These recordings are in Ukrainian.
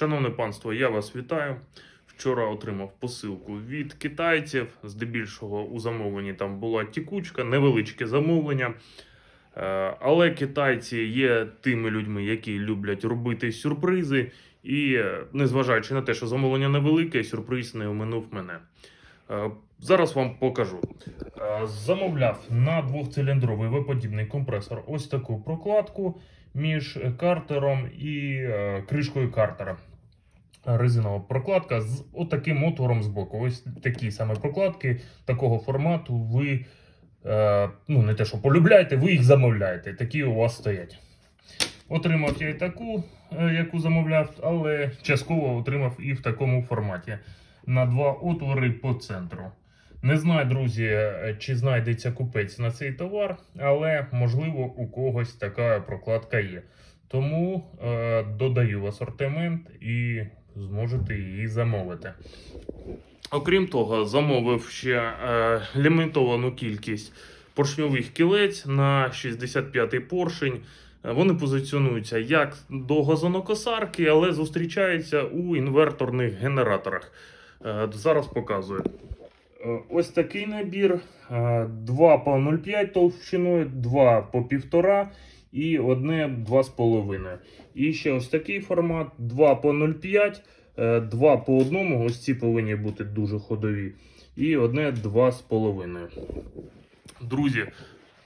Шановне панство, я вас вітаю. Вчора отримав посилку від китайців. Здебільшого у замовленні там була тікучка, невеличке замовлення. Е, Але китайці є тими людьми, які люблять робити сюрпризи. І е, незважаючи на те, що замовлення невелике, сюрприз не оминув мене. Е, Зараз вам покажу. Замовляв на двохциліндровий виподібний компресор ось таку прокладку між картером і кришкою картера. Резинова прокладка з отаким отвором збоку. Ось такі саме прокладки такого формату ви е, ну, не те, що полюбляєте, ви їх замовляєте. Такі у вас стоять. Отримав я і таку, е, яку замовляв, але частково отримав і в такому форматі на два отвори по центру. Не знаю, друзі, е, чи знайдеться купець на цей товар, але можливо у когось така прокладка є. Тому е, додаю в асортимент і зможете її замовити. Окрім того, замовив ще е, лімітовану кількість поршньових кілець на 65-й поршень. Е, Вони позиціонуються як до газонокосарки, але зустрічаються у інверторних генераторах. Е, Зараз показую. Е, Ось такий набір: 2 по 0,5 товщиною, 2 по 1,5 і одне 2,5. І ще ось такий формат: 2 по 0,5, е, 2 по 1. Ось ці повинні бути дуже ходові. І одне 2,5. Друзі,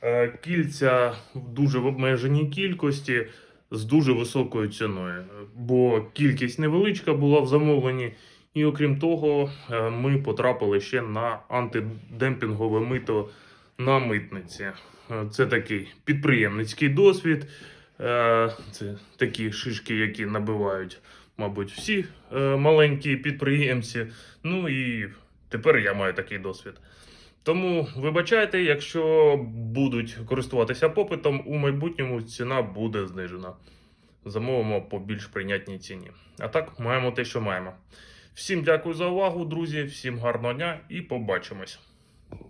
е, кільця в дуже обмеженій кількості з дуже високою ціною, бо кількість невеличка була в замовленні. І окрім того, е, ми потрапили ще на антидемпінгове мито на митниці. Е, Це такий підприємницький досвід. Е, Це такі шишки, які набивають, мабуть, всі е, маленькі підприємці. Ну і тепер я маю такий досвід. Тому вибачайте, якщо будуть користуватися попитом, у майбутньому ціна буде знижена. Замовимо по більш прийнятній ціні. А так, маємо те, що маємо. Всім дякую за увагу, друзі. Всім гарного дня і побачимось.